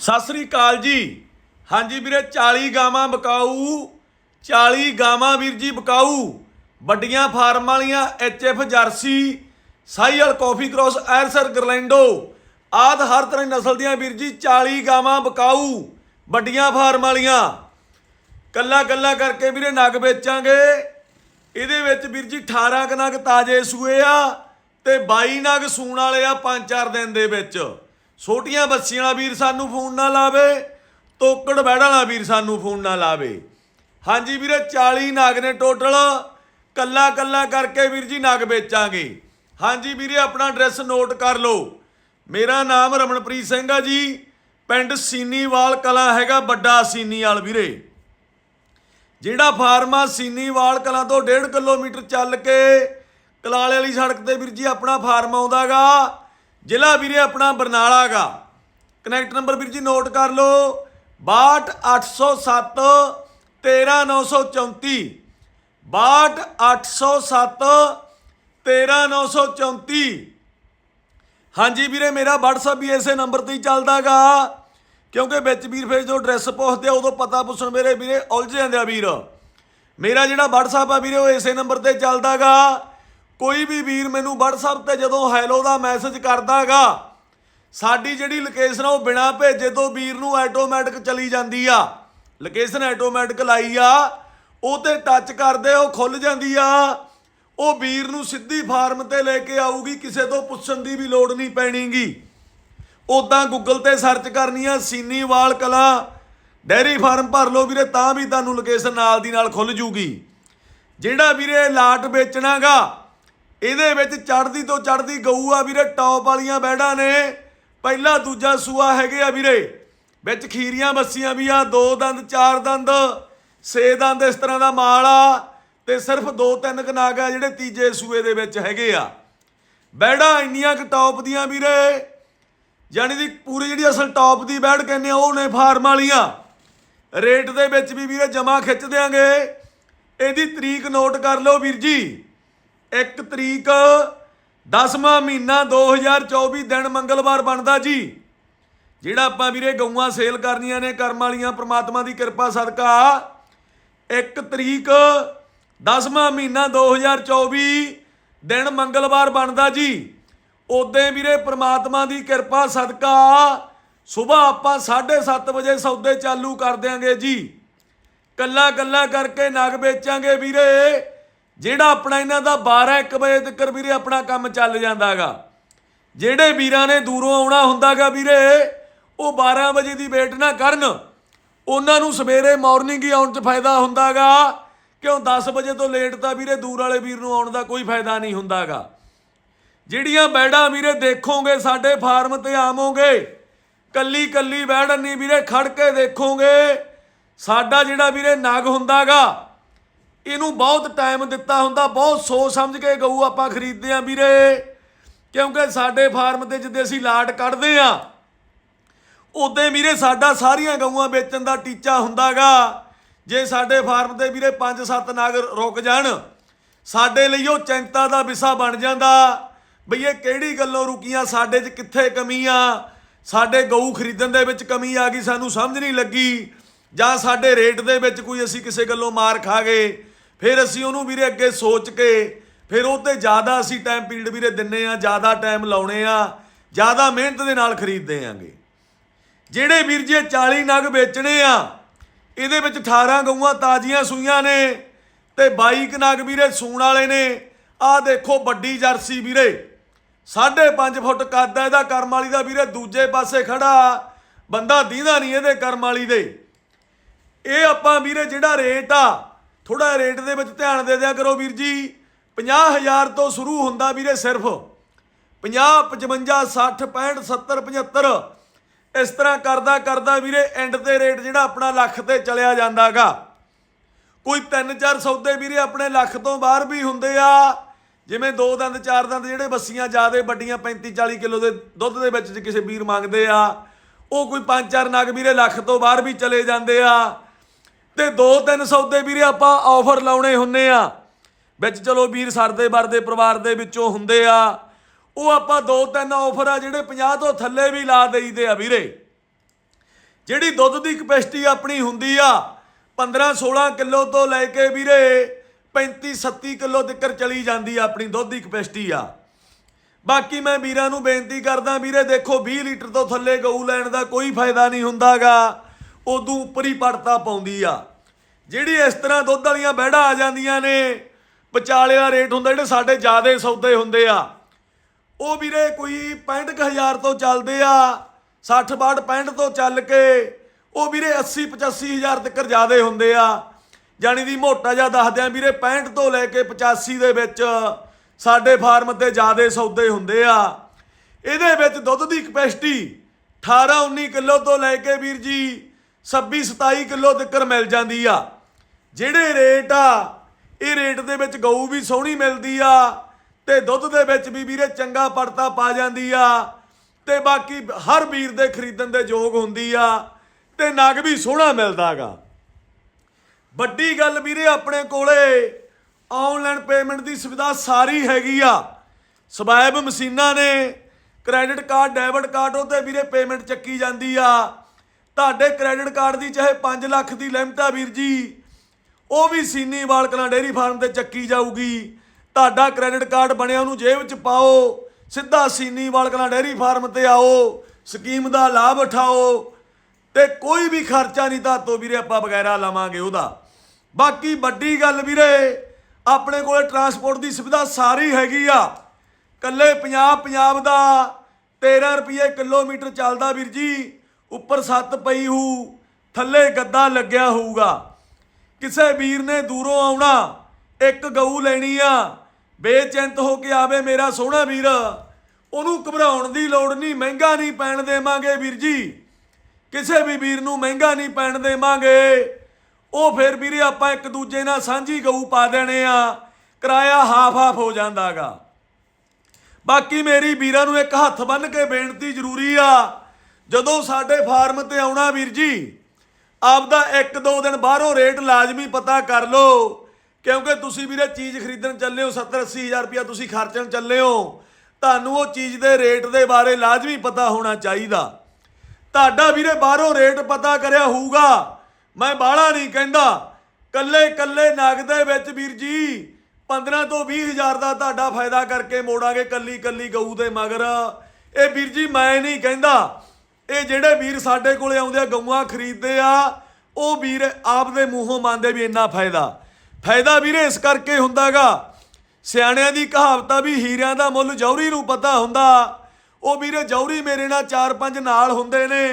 ਸਤਿ ਸ੍ਰੀ ਅਕਾਲ ਜੀ। ਹਾਂਜੀ ਵੀਰੇ 40 ਗਾਵਾਂ ਬਕਾਊ 40 ਗਾਵਾਂ ਵੀਰ ਜੀ ਬਕਾਊ। ਵੱਡੀਆਂ ਫਾਰਮ ਵਾਲੀਆਂ ਐਚਐਫ ਜਰਸੀ, ਸਾਈਅਲ ਕਾਫੀ ਕ੍ਰੋਸ ਐਰਸਰ ਗਰਲੈਂਡੋ। ਆਦ ਹਰ ਤਰ੍ਹਾਂ ਦੀ ਨਸਲ ਦੀਆਂ ਵੀਰ ਜੀ 40 ਗਾਵਾਂ ਬਕਾਊ, ਵੱਡੀਆਂ ਫਾਰਮ ਵਾਲੀਆਂ। ਕੱਲਾ ਕੱਲਾ ਕਰਕੇ ਵੀਰੇ ਨਗ ਵੇਚਾਂਗੇ। ਇਹਦੇ ਵਿੱਚ ਵੀਰ ਜੀ 18 ਕੁ ਨਗ ਤਾਜੇ ਸੂਏ ਆ ਤੇ 22 ਨਗ ਸੂਣ ਵਾਲੇ ਆ 5-4 ਦਿਨ ਦੇ ਵਿੱਚ। ਛੋਟੀਆਂ ਬੱਸੀਆਂ ਵਾਲਾ ਵੀਰ ਸਾਨੂੰ ਫੋਨ ਨਾ ਲਾਵੇ, ਤੋਕੜ ਬੈੜ ਵਾਲਾ ਵੀਰ ਸਾਨੂੰ ਫੋਨ ਨਾ ਲਾਵੇ। ਹਾਂਜੀ ਵੀਰੇ 40 ਨਾਗ ਨੇ ਟੋਟਲ, ਕੱਲਾ ਕੱਲਾ ਕਰਕੇ ਵੀਰ ਜੀ ਨਾਗ ਵੇਚਾਂਗੇ। ਹਾਂਜੀ ਵੀਰੇ, ਆਪਣਾ ਐਡਰੈਸ ਨੋਟ ਕਰ ਲਓ। ਮੇਰਾ ਨਾਮ ਰਮਨਪ੍ਰੀਤ ਸਿੰਘ ਆ ਜੀ, ਪਿੰਡ ਸੀਨੀਵਾਲ ਕਲਾ ਹੈਗਾ, ਵੱਡਾ ਸੀਨੀਵਾਲ ਵੀਰੇ। ਜਿਹੜਾ ਫਾਰਮ ਆ ਸੀਨੀਵਾਲ ਕਲਾਂ ਤੋਂ 1.5 ਕਿਲੋਮੀਟਰ ਚੱਲ ਕੇ ਕਲਾਲੇ ਵਾਲੀ ਸੜਕ ਤੇ ਵੀਰ ਜੀ ਆਪਣਾ ਫਾਰਮ ਆਉਂਦਾਗਾ ਜ਼ਿਲ੍ਹਾ ਵੀਰੇ ਆਪਣਾ ਬਰਨਾਲਾ ਗਾ। ਕਨੈਕਟ ਨੰਬਰ ਵੀਰ ਜੀ ਨੋਟ ਕਰ ਲਓ। 62807 13934 62807 13934 ਹਾਂਜੀ ਵੀਰੇ, ਮੇਰਾ WhatsApp ਵੀ ਇਸੇ ਨੰਬਰ ਤੇ ਹੀ ਚੱਲਦਾਗਾ ਕਿਉਂਕਿ ਵਿੱਚ ਵੀਰ ਫੇਰ ਜੋ ਐਡਰੈਸ ਪੁੱਛਦੇ ਆ, ਉਦੋਂ ਪਤਾ ਪੁੱਛਣ ਮੇਰੇ ਵੀਰੇ ਉਲਝ ਜਾਂਦੇ ਆ ਵੀਰ। ਮੇਰਾ ਜਿਹੜਾ WhatsApp ਆ ਵੀਰੇ, ਉਹ ਇਸੇ ਨੰਬਰ ਤੇ ਚੱਲਦਾਗਾ ਕੋਈ ਵੀ ਵੀਰ ਮੈਨੂੰ WhatsApp ਤੇ ਜਦੋਂ ਹੈਲੋ ਦਾ ਮੈਸੇਜ ਕਰਦਾਗਾ, ਸਾਡੀ ਜਿਹੜੀ ਲੋਕੇਸ਼ਨ ਆ ਉਹ ਬਿਨਾ ਭੇਜੇ ਤੋਂ ਵੀਰ ਨੂੰ ਆਟੋਮੈਟਿਕ ਚਲੀ ਜਾਂਦੀ ਆ। ਲੋਕੇਸ਼ਨ ਆਟੋਮੈਟਿਕ ਲਾਈ ਆ, ਉਹ ਤੇ ਟੱਚ ਕਰਦੇ, ਉਹ ਖੁੱਲ ਜਾਂਦੀ ਆ। ਉਹ ਵੀਰ ਨੂੰ ਸਿੱਧੀ ਫਾਰਮ ਤੇ ਲੈ ਕੇ ਆਊਗੀ, ਕਿਸੇ ਤੋਂ ਪੁੱਛਣ ਦੀ ਵੀ ਲੋੜ ਨਹੀਂ ਪੈਣੀਗੀ। ਉਦਾਂ ਗੂਗਲ ਤੇ ਸਰਚ ਕਰਨੀ ਆ ਸੀਨੀਵਾਲ ਕਲਾ, ਡੈਰੀ ਫਾਰਮ ਭਰ ਲਓ ਵੀਰੇ, ਤਾਂ ਵੀ ਤੁਹਾਨੂੰ ਲੋਕੇਸ਼ਨ ਨਾਲ ਦੀ ਨਾਲ ਖੁੱਲ ਜੂਗੀ। ਜਿਹੜਾ ਵੀਰੇ ਲਾਟ ਵੇਚਣਾਗਾ ਇਹਦੇ ਵਿੱਚ ਚੜਦੀ ਤੋਂ ਚੜਦੀ ਗਊ ਆ ਵੀਰੇ, ਟੌਪ ਵਾਲੀਆਂ ਬੈੜਾਂ ਨੇ। ਪਹਿਲਾ ਦੂਜਾ ਸੂਆ ਹੈਗੇ ਆ ਵੀਰੇ। ਵਿੱਚ ਖੀਰੀਆਂ ਬੱਸੀਆਂ ਵੀ ਆ, ਦੋ ਦੰਦ, ਚਾਰ ਦੰਦ, ਛੇ ਦੰਦ ਇਸ ਤਰ੍ਹਾਂ ਦਾ ਮਾਲ ਆ ਤੇ ਸਿਰਫ ਦੋ ਤਿੰਨ ਕਨਾਗ ਆ ਜਿਹੜੇ ਤੀਜੇ ਸੂਏ ਦੇ ਵਿੱਚ ਹੈਗੇ ਆ। ਬੈੜਾਂ ਇੰਨੀਆਂ ਕੁ ਟੌਪ ਦੀਆਂ ਵੀਰੇ, ਯਾਨੀ ਦੀ ਪੂਰੀ ਜਿਹੜੀ ਅਸਲ ਟੌਪ ਦੀ ਬੈੜ ਕਹਿੰਦੇ ਆ, ਉਹ ਨੇ ਫਾਰਮ ਵਾਲੀਆਂ। ਰੇਟ ਦੇ ਵਿੱਚ ਵੀ ਵੀਰੇ ਜਮਾ ਖਿੱਚ ਦਿਆਂਗੇ। ਇਹਦੀ ਤਰੀਕ ਨੋਟ ਕਰ ਲਓ ਵੀਰ ਜੀ। 1 ਤਰੀਕ 10ਵਾਂ ਮਹੀਨਾ 2024 ਦਿਨ ਮੰਗਲਵਾਰ ਬਣਦਾ ਜੀ। ਜਿਹੜਾ ਆਪਾਂ ਵੀਰੇ ਗਊਆਂ ਸੇਲ ਕਰਨੀਆਂ ਨੇ, ਕਰਮ ਵਾਲੀਆਂ, ਪ੍ਰਮਾਤਮਾ ਦੀ ਕਿਰਪਾ, ਸਦਕਾ। 1 ਤਰੀਕ 10ਵਾਂ ਮਹੀਨਾ 2024 ਦਿਨ ਮੰਗਲਵਾਰ ਬਣਦਾ ਜੀ। ਉਦੋਂ ਵੀਰੇ ਪ੍ਰਮਾਤਮਾ ਦੀ ਕਿਰਪਾ, ਸਦਕਾ। ਸਵੇਰ ਆਪਾਂ 7:30 ਵਜੇ ਸੌਦੇ ਚਾਲੂ ਕਰ ਦਿਆਂਗੇ ਜੀ। ਕੱਲਾ ਕੱਲਾ ਕਰਕੇ ਨਗ ਵੇਚਾਂਗੇ ਵੀਰੇ। ਜਿਹੜਾ ਆਪਣਾ ਇਹਨਾਂ ਦਾ 12 1 ਵਜੇ ਤੱਕ ਵੀਰੇ ਆਪਣਾ ਕੰਮ ਚੱਲ ਜਾਂਦਾਗਾ। ਜਿਹੜੇ ਵੀਰਾਂ ਨੇ ਦੂਰੋਂ ਆਉਣਾ ਹੁੰਦਾਗਾ ਵੀਰੇ, ਉਹ 12 ਵਜੇ ਦੀ ਵੇਟ ਨਾ ਕਰਨ। ਉਹਨਾਂ ਨੂੰ ਸਵੇਰੇ ਮਾਰਨਿੰਗ ਹੀ ਆਉਣ 'ਚ ਫਾਇਦਾ ਹੁੰਦਾਗਾ। ਕਿਉਂ 10 ਵਜੇ ਤੋਂ ਲੇਟ ਤਾਂ ਵੀਰੇ ਦੂਰ ਵਾਲੇ ਵੀਰ ਨੂੰ ਆਉਣ ਦਾ ਕੋਈ ਫਾਇਦਾ ਨਹੀਂ ਹੁੰਦਾਗਾ। ਜਿਹੜੀਆਂ ਬੈੜਾਂ ਵੀਰੇ ਦੇਖੋਗੇ, ਸਾਡੇ ਫਾਰਮ ਤੇ ਆਵੋਗੇ, ਕੱਲੀ ਕੱਲੀ ਬੈੜ ਨਹੀਂ ਵੀਰੇ ਖੜ ਕੇ ਦੇਖੋਗੇ। ਸਾਡਾ ਜਿਹੜਾ ਵੀਰੇ ਨਗ ਹੁੰਦਾਗਾ ਇਹਨੂੰ ਬਹੁਤ ਟਾਈਮ ਦਿੱਤਾ ਹੁੰਦਾ, ਬਹੁਤ ਸੋਚ ਸਮਝ ਕੇ ਗਊ ਆਪਾਂ ਖਰੀਦਦੇ ਆਂ ਵੀਰੇ। ਕਿਉਂਕਿ ਸਾਡੇ ਫਾਰਮ ਤੇ ਜਿੱਦੇ ਅਸੀਂ ਲਾਟ ਕੱਢਦੇ ਆ ਉਦੋਂ ਵੀਰੇ ਸਾਡਾ ਸਾਰੀਆਂ ਗਊਆਂ ਵੇਚਣ ਦਾ ਟੀਚਾ ਹੁੰਦਾਗਾ। ਜੇ ਸਾਡੇ ਫਾਰਮ ਤੇ ਵੀਰੇ 5-7 ਨਾਗ ਰੁਕ ਜਾਣ, ਸਾਡੇ ਲਈ ਉਹ ਚਿੰਤਾ ਦਾ ਵਿਸ਼ਾ ਬਣ ਜਾਂਦਾ। ਬਈ ਇਹ ਕਿਹੜੀ ਗੱਲੋਂ ਰੁਕੀਆਂ, ਸਾਡੇ 'ਚ ਕਿੱਥੇ ਕਮੀ ਆ? ਸਾਡੇ ਗਊ ਖਰੀਦਣ ਦੇ ਵਿੱਚ ਕਮੀ ਆ ਗਈ, ਸਾਨੂੰ ਸਮਝ ਨਹੀਂ ਲੱਗੀ। ਜਾਂ ਸਾਡੇ ਰੇਟ ਦੇ ਵਿੱਚ ਕੋਈ ਅਸੀਂ ਕਿਸੇ ਗੱਲੋਂ ਮਾਰ ਖਾ ਗਏ। ਫਿਰ ਅਸੀਂ ਉਹਨੂੰ ਵੀਰੇ ਅੱਗੇ ਸੋਚ ਕੇ ਫਿਰ ਉਹ ਤੇ ਜ਼ਿਆਦਾ ਅਸੀਂ ਟਾਈਮ ਪੀਰੀਅਡ ਵੀਰੇ ਦਿੰਨੇ ਆ, ਜ਼ਿਆਦਾ ਟਾਈਮ ਲਾਉਣੇ ਆ, ਜ਼ਿਆਦਾ ਮਿਹਨਤ ਦੇ ਨਾਲ ਖਰੀਦਦੇ ਆਂਗੇ। ਜਿਹੜੇ ਵੀਰ ਜੀ 40 ਨਗ ਵੇਚਣੇ ਆ, ਇਹਦੇ ਵਿੱਚ 18 ਗਊਆਂ ਤਾਜ਼ੀਆਂ ਸੂਈਆਂ ਨੇ ਤੇ 22 ਕੁ ਨਗ ਵੀਰੇ ਸੂਣ ਵਾਲੇ ਨੇ। ਆਹ ਦੇਖੋ ਵੱਡੀ ਜਰਸੀ ਵੀਰੇ। 5.5 ਫੁੱਟ ਕੱਦ ਆ, ਇਹਦਾ ਕਰਮ ਵਾਲੀ ਦਾ ਵੀਰੇ ਦੂਜੇ ਪਾਸੇ ਖੜਾ। ਬੰਦਾ ਦੀਂਦਾ ਨਹੀਂ ਇਹਦੇ ਕਰਮ ਵਾਲੀ ਦੇ। ਇਹ ਆਪਾਂ ਵੀਰੇ ਜਿਹੜਾ ਰੇਟ ਆ ਥੋੜਾ ਰੇਟ ਦੇ ਵਿੱਚ ਧਿਆਨ ਦੇ ਦਿਆ ਕਰੋ ਵੀਰ ਜੀ। 50000 ਤੋਂ ਸ਼ੁਰੂ ਹੁੰਦਾ ਵੀਰੇ ਸਿਰਫ। 50 55 60 65 70 75 ਇਸ ਤਰ੍ਹਾਂ ਕਰਦਾ ਕਰਦਾ ਵੀਰੇ ਐਂਡ ਤੇ ਰੇਟ ਜਿਹੜਾ ਆਪਣਾ ਲੱਖ ਤੇ ਚਲਿਆ ਜਾਂਦਾਗਾ। ਕੋਈ ਤਿੰਨ ਚਾਰ ਸੌਦੇ ਵੀਰੇ ਆਪਣੇ ਲੱਖ ਤੋਂ ਬਾਹਰ ਵੀ ਹੁੰਦੇ ਆ। ਜਿਵੇਂ ਦੋ ਦੰਦ, ਚਾਰ ਦੰਦ ਜਿਹੜੇ ਬੱਸੀਆਂ ਜਿਆਦੇ, ਵੱਡੀਆਂ 35 40 ਕਿਲੋ ਦੇ ਦੁੱਧ ਦੇ ਵਿੱਚ ਕਿਸੇ ਵੀਰ ਮੰਗਦੇ ਆ, ਉਹ ਕੋਈ ਪੰਜ ਚਾਰ ਨਗ ਵੀਰੇ ਲੱਖ ਤੋਂ ਬਾਹਰ ਵੀ ਚਲੇ ਜਾਂਦੇ ਆ। ਤੇ ਦੋ ਤਿੰਨ ਸੌਦੇ ਵੀਰੇ ਆਪਾਂ ਆਫਰ ਲਾਉਣੇ ਹੁੰਨੇ ਆ। ਵਿੱਚ ਚਲੋ ਵੀਰ ਸਰਦੇ ਵਰਦੇ ਪਰਿਵਾਰ ਦੇ ਵਿੱਚੋਂ ਹੁੰਦੇ ਆ। ਉਹ ਆਪਾਂ ਦੋ ਤਿੰਨ ਆਫਰ ਆ ਜਿਹੜੇ 50 ਤੋਂ ਥੱਲੇ ਵੀ ਲਾ ਦੇਈਦੇ ਆ ਵੀਰੇ। ਜਿਹੜੀ ਦੁੱਧ ਦੀ ਕਪੈਸਿਟੀ ਆਪਣੀ ਹੁੰਦੀ ਆ 15 16 ਕਿਲੋ ਤੋਂ ਲੈ ਕੇ ਵੀਰੇ 35 37 ਕਿਲੋ ਤੱਕ ਚਲੀ ਜਾਂਦੀ ਆ ਆਪਣੀ ਦੁੱਧ ਦੀ ਕਪੈਸਿਟੀ ਆ। ਬਾਕੀ ਮੈਂ ਵੀਰਾਂ ਨੂੰ ਬੇਨਤੀ ਕਰਦਾ ਵੀਰੇ, ਦੇਖੋ 20 ਲੀਟਰ ਤੋਂ ਥੱਲੇ ਗਊ ਲੈਣ ਦਾ ਕੋਈ ਫਾਇਦਾ ਨਹੀਂ ਹੁੰਦਾਗਾ। ਉਦੋਂ ਉੱਪਰ ਹੀ ਪੜਤਾ ਪਾਉਂਦੀ ਆ। ਜਿਹੜੀ ਇਸ ਤਰ੍ਹਾਂ ਦੁੱਧ ਵਾਲੀਆਂ ਬਹਿੜਾ ਆ ਜਾਂਦੀਆਂ ਨੇ, ਵਿਚਾਲੇ ਦਾ ਰੇਟ ਹੁੰਦਾ, ਜਿਹੜੇ ਸਾਡੇ ਜਿਆਦੇ ਸੌਦੇ ਹੁੰਦੇ ਆ। ਉਹ ਵੀਰੇ ਕੋਈ 65000 ਤੋਂ ਚੱਲਦੇ ਆ 60 62 65 ਤੋਂ ਚੱਲ ਕੇ, ਉਹ ਵੀਰੇ 80 85000 ਤੱਕ ਜ਼ਿਆਦੇ ਹੁੰਦੇ ਆ। ਜਾਣੀ ਦੀ ਮੋਟਾ ਜਿਹਾ ਦੱਸਦਿਆਂ ਵੀਰੇ 65 ਤੋਂ ਲੈ ਕੇ 85 ਦੇ ਵਿੱਚ ਸਾਡੇ ਫਾਰਮ ਤੇ ਜ਼ਿਆਦੇ ਸੌਦੇ ਹੁੰਦੇ ਆ। ਇਹਦੇ ਵਿੱਚ ਦੁੱਧ ਦੀ ਕਪੈਸਿਟੀ 18 19 ਕਿਲੋ ਤੋਂ ਲੈ ਕੇ ਵੀਰ ਜੀ 26 27 ਕਿਲੋ ਤੱਕਰ ਮਿਲ ਜਾਂਦੀ ਆ। ਜਿਹੜੇ ਰੇਟ ਆ, ਇਹ ਰੇਟ ਦੇ ਵਿੱਚ ਗਊ ਵੀ ਸੋਹਣੀ ਮਿਲਦੀ ਆ ਤੇ ਦੁੱਧ ਦੇ ਵਿੱਚ ਵੀ ਵੀਰੇ ਚੰਗਾ ਪੜਤਾ ਪਾ ਜਾਂਦੀ ਆ ਤੇ ਬਾਕੀ ਹਰ ਵੀਰ ਦੇ ਖਰੀਦਣ ਦੇ ਯੋਗ ਹੁੰਦੀ ਆ ਤੇ ਨਗ ਵੀ ਸੋਹਣਾ ਮਿਲਦਾਗਾ ਵੱਡੀ ਗੱਲ ਵੀਰੇ ਆਪਣੇ ਕੋਲੇ ਆਨਲਾਈਨ ਪੇਮੈਂਟ ਦੀ ਸੁਵਿਧਾ ਸਾਰੀ ਹੈਗੀ ਆ। ਸਵੈਬ ਮਸ਼ੀਨਾਂ ਨੇ, ਕ੍ਰੈਡਿਟ ਕਾਰਡ, ਡੈਬਿਟ ਕਾਰਡ ਉਹ ਵੀਰੇ ਪੇਮੈਂਟ ਚੱਕੀ ਜਾਂਦੀ ਆ। ਤੁਹਾਡੇ ਕ੍ਰੈਡਿਟ ਕਾਰਡ ਦੀ ਚਾਹੇ 5 ਲੱਖ ਦੀ ਲਿਮਟ ਆ ਵੀਰ ਜੀ, ਉਹ ਵੀ ਸੀਨੀ ਵਾਲਕਲਾਂ ਡੇਰੀ ਫਾਰਮ ਤੇ ਚੱਕੀ ਜਾਊਗੀ। ਤੁਹਾਡਾ ਕ੍ਰੈਡਿਟ ਕਾਰਡ ਬਣਿਆ ਉਹਨੂੰ ਜੇਬ 'ਚ ਪਾਓ, ਸਿੱਧਾ ਸੀਨੀ ਵਾਲਕਲਾਂ ਡੇਰੀ ਫਾਰਮ ਤੇ ਆਓ, ਸਕੀਮ ਦਾ ਲਾਭ ਉਠਾਓ, ਤੇ ਕੋਈ ਵੀ ਖਰਚਾ ਨਹੀਂ ਤੁਹਾਤੋਂ ਵੀਰੇ ਆਪਾਂ ਵਗੈਰਾ ਲਵਾਂਗੇ ਉਹਦਾ। ਬਾਕੀ ਵੱਡੀ ਗੱਲ ਵੀਰੇ, ਆਪਣੇ ਕੋਲੇ ਟਰਾਂਸਪੋਰਟ ਦੀ ਸੁਵਿਧਾ ਸਾਰੀ ਹੈਗੀ ਆ। ਕੱਲੇ ਪੰਜਾਬ ਪੰਜਾਬ ਦਾ 13 ਰੁਪਏ ਕਿਲੋਮੀਟਰ ਚੱਲਦਾ ਵੀਰ ਜੀ। ਉੱਪਰ ਸੱਤ ਪਈ ਹੂ, ਥੱਲੇ ਗੱਦਾ ਲੱਗਿਆ ਹੋਊਗਾ। ਕਿਸੇ ਵੀਰ ਨੇ ਦੂਰੋਂ ਆਉਣਾ, ਇੱਕ ਗਊ ਲੈਣੀ ਆ। ਬੇਚਿੰਤ ਹੋ ਕੇ ਆਵੇ ਮੇਰਾ ਸੋਹਣਾ ਵੀਰ। ਉਹਨੂੰ ਘਬਰਾਉਣ ਦੀ ਲੋੜ ਨਹੀਂ, ਮਹਿੰਗਾ ਨਹੀਂ ਪੈਣ ਦੇਵਾਂਗੇ ਵੀਰ ਜੀ। ਕਿਸੇ ਵੀ ਵੀਰ ਨੂੰ ਮਹਿੰਗਾ ਨਹੀਂ ਪੈਣ ਦੇਵਾਂਗੇ। ਉਹ ਫਿਰ ਵੀਰੇ ਆਪਾਂ ਇੱਕ ਦੂਜੇ ਨਾਲ ਸਾਂਝੀ ਗਊ ਪਾ ਦੇਣੇ ਆ। ਕਿਰਾਇਆ ਹਾਫ ਹਾਫ ਹੋ ਜਾਂਦਾਗਾ। ਬਾਕੀ ਮੇਰੀ ਵੀਰਾਂ ਨੂੰ ਇੱਕ ਹੱਥ ਬੰਨ ਕੇ ਬੇਨਤੀ ਜ਼ਰੂਰੀ ਆ। ਜਦੋਂ ਸਾਡੇ ਫਾਰਮ ਤੇ ਆਉਣਾ ਵੀਰ ਜੀ, ਆਪਦਾ ਇੱਕ ਦੋ ਦਿਨ ਬਾਹਰੋਂ ਰੇਟ ਲਾਜ਼ਮੀ ਪਤਾ ਕਰ ਲਓ, ਕਿਉਂਕਿ ਤੁਸੀਂ ਵੀਰੇ ਚੀਜ਼ ਖਰੀਦਣ ਚੱਲੇ ਹੋ 70 80 ਹਜ਼ਾਰ ਰੁਪਇਆ ਤੁਸੀਂ ਖਰਚਣ ਚੱਲੇ ਹੋ, ਤੁਹਾਨੂੰ ਉਹ ਚੀਜ਼ ਦੇ ਰੇਟ ਦੇ ਬਾਰੇ ਲਾਜ਼ਮੀ ਪਤਾ ਹੋਣਾ ਚਾਹੀਦਾ। ਤੁਹਾਡਾ ਵੀਰੇ ਬਾਹਰੋਂ ਰੇਟ ਪਤਾ ਕਰਿਆ ਹੋਊਗਾ, ਮੈਂ ਬਾਹਲਾ ਨਹੀਂ ਕਹਿੰਦਾ। ਕੱਲੇ ਕੱਲੇ ਨਗ ਦੇ ਵਿੱਚ ਵੀਰ ਜੀ 15 ਤੋਂ 20 ਹਜ਼ਾਰ ਦਾ ਤੁਹਾਡਾ ਫਾਇਦਾ ਕਰਕੇ ਮੋੜਾਂਗੇ ਕੱਲੀ ਕੱਲੀ ਗਊ ਦੇ ਮਗਰ। ਇਹ ਵੀਰ ਜੀ ਮੈਂ ਨਹੀਂ ਕਹਿੰਦਾ। ਇਹ ਜਿਹੜੇ ਵੀਰ ਸਾਡੇ ਕੋਲੇ ਆਉਂਦੇ ਆ ਗਊਆਂ ਖਰੀਦਦੇ ਆ ਉਹ ਵੀਰ ਆਪਦੇ ਮੂੰਹੋਂ ਮੰਨਦੇ ਵੀ ਇੰਨਾ ਫਾਇਦਾ। ਫਾਇਦਾ ਵੀਰੇ ਇਸ ਕਰਕੇ ਹੁੰਦਾਗਾ ਸਿਆਣਿਆਂ ਦੀ ਕਹਾਵਤਾਂ ਵੀ ਹੀਰਿਆਂ ਦਾ ਮੁੱਲ ਜੌਹਰੀ ਨੂੰ ਪਤਾ ਹੁੰਦਾ। ਉਹ ਵੀਰੇ ਜੌਹਰੀ ਮੇਰੇ ਨਾਲ ਚਾਰ ਪੰਜ ਨਾਲ ਹੁੰਦੇ ਨੇ।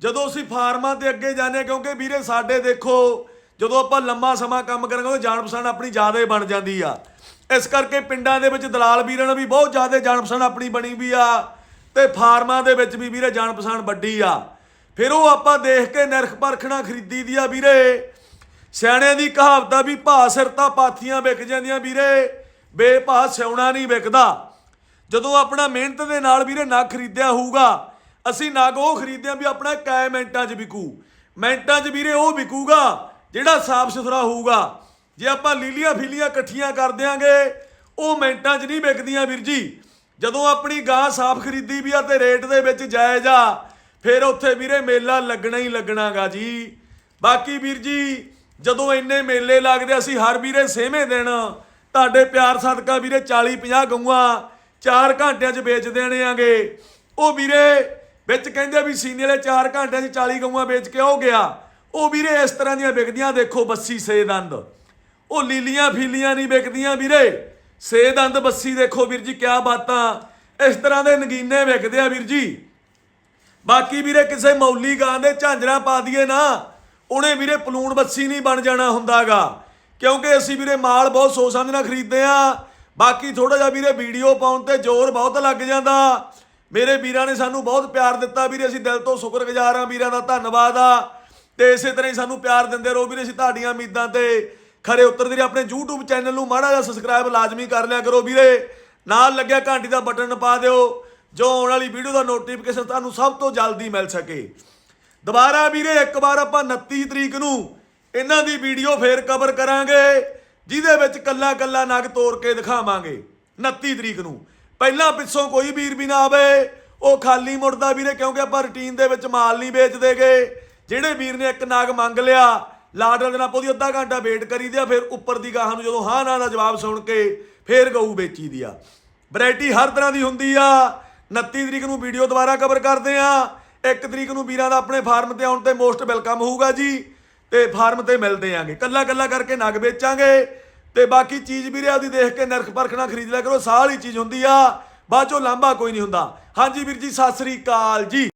ਜਦੋਂ ਅਸੀਂ ਫਾਰਮਾਂ ਤੇ ਅੱਗੇ ਜਾਂਦੇ ਹਾਂ, ਕਿਉਂਕਿ ਵੀਰੇ ਸਾਡੇ ਦੇਖੋ ਜਦੋਂ ਆਪਾਂ ਲੰਮਾ ਸਮਾਂ ਕੰਮ ਕਰਾਂਗੇ ਉਹ ਜਾਣ ਪਛਾਣ ਆਪਣੀ ਜ਼ਿਆਦਾ ਬਣ ਜਾਂਦੀ ਆ। ਇਸ ਕਰਕੇ ਪਿੰਡਾਂ ਦੇ ਵਿੱਚ ਦਲਾਲ ਵੀਰਾਂ ਨਾਲ ਵੀ ਬਹੁਤ ਜ਼ਿਆਦਾ ਜਾਣ ਪਛਾਣ ਆਪਣੀ ਬਣੀ ਵੀ ਆ। ਤੇ ਫਾਰਮਾਂ ਦੇ ਵਿੱਚ ਵੀ ਵੀਰੇ ਜਾਣ ਪਛਾਣ ਵੱਡੀ ਆ। ਫਿਰ ਉਹ ਆਪਾਂ ਦੇਖ ਕੇ ਨਿਰਖ ਪਰਖਣਾ ਖਰੀਦੀ ਦੀ ਆ ਵੀਰੇ। ਸਿਆਣਿਆਂ ਦੀ ਕਹਾਵਤ ਆ ਵੀ ਭਾ ਸਿਰ ਤਾਂ ਪਾਥੀਆਂ ਵਿਕ ਜਾਂਦੀਆਂ ਵੀਰੇ। ਬੇਭਾ ਸਿਉਣਾ ਨਹੀਂ ਵਿਕਦਾ। ਜਦੋਂ ਆਪਣਾ ਮਿਹਨਤ ਦੇ ਨਾਲ ਵੀਰੇ ਨਗ ਖਰੀਦਿਆ ਹੋਊਗਾ, ਅਸੀਂ ਨਗ ਉਹ ਖਰੀਦਿਆ ਵੀ ਆਪਣਾ ਕੈ ਮਿੰਟਾਂ 'ਚ ਵਿਕੂ। ਮਿੰਟਾਂ 'ਚ ਵੀਰੇ ਉਹ ਵਿਕੂਗਾ, ਜਿਹੜਾ ਸਾਫ਼ ਸੁਥਰਾ ਹੋਊਗਾ। ਜੇ ਆਪਾਂ ਲੀਲੀਆਂ ਫੀਲੀਆਂ ਇਕੱਠੀਆਂ ਕਰ ਦਿਆਂਗੇ, ਉਹ ਮਿੰਟਾਂ 'ਚ ਨਹੀਂ ਵਿਕਦੀਆਂ ਵੀਰ ਜੀ। ਜਦੋਂ ਆਪਣੀ ਗਾਂ ਸਾਫ਼ ਖਰੀਦੀ ਵੀ ਆ ਤੇ ਰੇਟ ਦੇ ਵਿੱਚ ਜਾਇਜ਼ ਆ, ਫਿਰ ਉੱਥੇ ਵੀਰੇ ਮੇਲਾ ਲੱਗਣਾ ਹੀ ਲੱਗਣਾਗਾ ਜੀ। ਬਾਕੀ ਵੀਰ ਜੀ, ਜਦੋਂ ਇੰਨੇ ਮੇਲੇ ਲੱਗਦੇ ਅਸੀਂ ਹਰ ਵੀਰੇ ਸੇਵੇਂ ਦਿਨ, ਤੁਹਾਡੇ ਪਿਆਰ ਸਦਕਾ ਵੀਰੇ 40 50 ਗਊਆਂ 4 ਘੰਟਿਆਂ 'ਚ ਵੇਚ ਦੇਣੇ ਆਂਗੇ। ਉਹ ਵੀਰੇ ਵਿੱਚ ਕਹਿੰਦੇ ਵੀ ਸੀਨੇ ਵਾਲੇ 4 ਘੰਟਿਆਂ 'ਚ 40 ਗਊਆਂ ਵੇਚ ਕੇ ਹੋ ਗਿਆ। ਉਹ ਵੀਰੇ ਇਸ ਤਰ੍ਹਾਂ ਦੀਆਂ ਵਿਕਦੀਆਂ ਦੇਖੋ ਬੱਸੀ ਸੇ ਦੰਦ। ਉਹ ਲੀਲੀਆਂ ਫੀਲੀਆਂ ਨਹੀਂ ਵਿਕਦੀਆਂ ਵੀਰੇ। ਸੇ ਦੰਦ ਬੱਸੀ ਦੇਖੋ ਵੀਰ ਜੀ, ਕਿਆ ਬਾਤਾਂ। ਇਸ ਤਰ੍ਹਾਂ ਦੇ ਨਗੀਨੇ ਵਿਕਦੇ ਆ ਵੀਰ ਜੀ। ਬਾਕੀ ਵੀਰੇ ਕਿਸੇ ਮੌਲੀ ਗਾਂ ਦੇ ਝਾਂਜਰਾਂ ਪਾ ਦਈਏ ਨਾ, ਉਹਨੇ ਵੀਰੇ ਪਲੂਣ ਬੱਸੀ ਨਹੀਂ ਬਣ ਜਾਣਾ ਹੁੰਦਾਗਾ। ਕਿਉਂਕਿ ਅਸੀਂ ਵੀਰੇ ਮਾਲ ਬਹੁਤ ਸੋਚ ਸਮਝ ਨਾਲ ਖਰੀਦਦੇ ਆ। ਬਾਕੀ ਥੋੜਾ ਜਿਹਾ ਵੀਰੇ ਵੀਡੀਓ ਪਾਉਣ ਤੇ ਜ਼ੋਰ ਬਹੁਤ ਲੱਗ ਜਾਂਦਾ। ਮੇਰੇ ਵੀਰਾਂ ਨੇ ਸਾਨੂੰ ਬਹੁਤ ਪਿਆਰ ਦਿੱਤਾ ਵੀਰੇ, ਅਸੀਂ ਦਿਲ ਤੋਂ ਸ਼ੁਕਰਗੁਜ਼ਾਰ ਆ ਵੀਰਾਂ ਦਾ, ਧੰਨਵਾਦ ਆ। ਤੇ ਇਸੇ ਤਰ੍ਹਾਂ ਹੀ ਸਾਨੂੰ ਪਿਆਰ ਦਿੰਦੇ ਰਹੋ ਵੀਰੇ, ਅਸੀਂ ਤੁਹਾਡੀਆਂ ਉਮੀਦਾਂ ਤੇ ਖਰੇ ਉਤਰਦੇ ਰਹੇ ਆਪਣੇ YouTube ਚੈਨਲ ਨੂੰ। ਮਾੜਾ ਜਿਹਾ ਸਬਸਕ੍ਰਾਈਬ ਲਾਜ਼ਮੀ ਕਰ ਲਿਆ ਕਰੋ ਵੀਰੇ। ਨਾਲ ਲੱਗਿਆ ਘੰਟੀ ਦਾ ਬਟਨ ਪਾ ਦਿਓ, ਜੋ ਆਉਣ ਵਾਲੀ ਵੀਡੀਓ ਦਾ ਨੋਟੀਫਿਕੇਸ਼ਨ ਤੁਹਾਨੂੰ ਸਭ ਤੋਂ ਜਲਦੀ ਮਿਲ ਸਕੇ। ਦੁਬਾਰਾ ਵੀਰੇ, ਇੱਕ ਵਾਰ ਆਪਾਂ 29 ਤਰੀਕ ਨੂੰ ਇਹਨਾਂ ਦੀ ਵੀਡੀਓ ਫੇਰ ਕਵਰ ਕਰਾਂਗੇ, ਜਿਹਦੇ ਵਿੱਚ ਕੱਲਾ ਕੱਲਾ ਨਗ ਤੋੜ ਕੇ ਦਿਖਾਵਾਂਗੇ। 29 ਤਰੀਕ ਨੂੰ। ਪਹਿਲਾਂ ਪਿੱਛੋਂ ਕੋਈ ਵੀਰ ਵੀ ਨਾ ਆਵੇ, ਉਹ ਖਾਲੀ ਮੁੜਦਾ ਵੀਰੇ, ਕਿਉਂਕਿ ਆਪਾਂ ਰੁਟੀਨ ਦੇ ਵਿੱਚ ਮਾਲ ਨਹੀਂ ਵੇਚਦੇਗੇ ਜਿਹੜੇ ਵੀਰ ਨੇ ਇੱਕ ਨਾਗ ਮੰਗ ਲਿਆ ਲਾਡਲ ਦੇ ਨਾਲ ਉਹਦੀ ਅੱਧਾ ਘੰਟਾ ਵੇਟ ਕਰੀਦੀ ਆ ਫਿਰ ਉੱਪਰ ਦੀ ਗਾਹਾਂ ਨੂੰ ਜਦੋਂ ਹਾਂ ਨਾ ਦਾ ਜਵਾਬ ਸੁਣ ਕੇ ਫਿਰ ਗਊ ਵੇਚੀ ਦੀ ਆ। ਵੈਰਾਈਟੀ ਹਰ ਤਰ੍ਹਾਂ ਦੀ ਹੁੰਦੀ ਆ। 29 ਤਰੀਕ ਨੂੰ ਵੀਡੀਓ ਦੁਬਾਰਾ ਕਵਰ ਕਰਦੇ ਆ। 1 ਤਰੀਕ ਨੂੰ ਵੀਰਾਂ ਦਾ ਆਪਣੇ ਫਾਰਮ ਤੇ ਆਉਣ ਤੇ ਮੋਸਟ ਵੈਲਕਮ ਹੋਊਗਾ ਜੀ। ਤੇ ਫਾਰਮ ਤੇ ਮਿਲਦੇ ਆਂਗੇ। ਕੱਲਾ ਕੱਲਾ ਕਰਕੇ ਨਗ ਵੇਚਾਂਗੇ। ਤੇ ਬਾਕੀ ਚੀਜ਼ ਵੀਰੇ ਆਪਦੀ ਦੇਖ ਕੇ ਨਰਖ ਪਰਖਣਾ ਖਰੀਦ ਲਿਆ ਕਰੋ ਸਾਹ ਵਾਲੀ ਚੀਜ਼ ਹੁੰਦੀ ਆ। ਬਾਅਦ ਚੋਂ ਲਾਂਭਾ ਕੋਈ ਨਹੀਂ ਹੁੰਦਾ। ਹਾਂਜੀ ਵੀਰ ਜੀ, ਸਤਿ ਸ੍ਰੀ ਅਕਾਲ ਜੀ।